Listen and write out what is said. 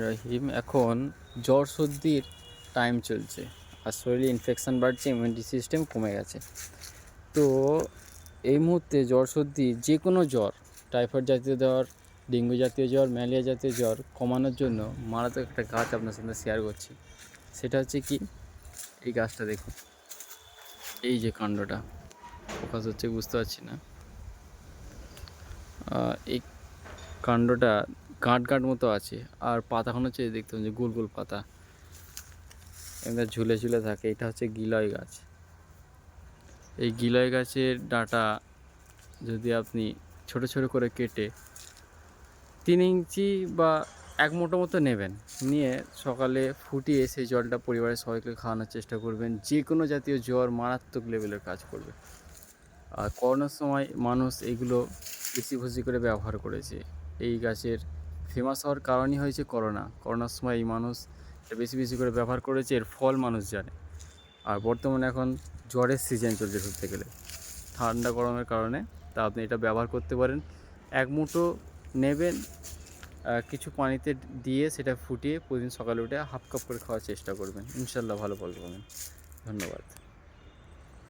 রহিম। এখন জ্বর সর্দির টাইম চলছে। আর শরীরে ইনফেকশান বাড়ছে ইমিউনিটি সিস্টেম কমে গেছে। তো এই মুহূর্তে জ্বর সর্দি যে কোনো জ্বর টাইফয়েড জাতীয় জ্বর ডেঙ্গু জাতীয় জ্বর ম্যালেরিয়া জাতীয় জ্বর কমানোর জন্য মারাত্মক একটা গাছ আপনার সাথে শেয়ার করছি। সেটা হচ্ছে কি? এই গাছটা দেখুন। এই যে কাণ্ডটা ফোকাস হচ্ছে, বুঝতে পারছি না। এই কাণ্ডটা গাঁট গাঁট মতো আছে। আর পাতাখানো হচ্ছে দেখতে পাচ্ছেন গোল গোল পাতা। এখানে ঝুলে ঝুলে থাকে। এটা হচ্ছে গিলয় গাছ। এই গিলয় গাছের ডাঁটা যদি আপনি ছোট ছোট করে কেটে তিন ইঞ্চি বা এক মোটো মতো নেবেন, নিয়ে সকালে ফুটিয়ে সেই জলটা পরিবারের সবাইকে খাওয়ানোর চেষ্টা করবেন। যে কোনো জাতীয় জ্বর মারাত্মক লেভেলের কাজ করবে। আর করোনার সময় মানুষ এগুলো বেশি বেশি করে ব্যবহার করেছে। এই গাছের ফেমাস হওয়ার কারণই হয়েছে করোনা করোনার সময় এই মানুষ বেশি বেশি করে ব্যবহার করেছে, এর ফল মানুষ জানে। আর বর্তমানে এখন জ্বরের সিজন চলছে ধরতে গেলে। ঠান্ডা গরমের কারণে তা আপনি এটা ব্যবহার করতে পারেন। এক মুঠো নেবেন কিছু পানিতে দিয়ে সেটা ফুটিয়ে প্রতিদিন সকালে উঠে হাফ কাপ করে খাওয়ার চেষ্টা করবেন। ইনশাল্লাহ ভালো ফল পাবেন। ধন্যবাদ।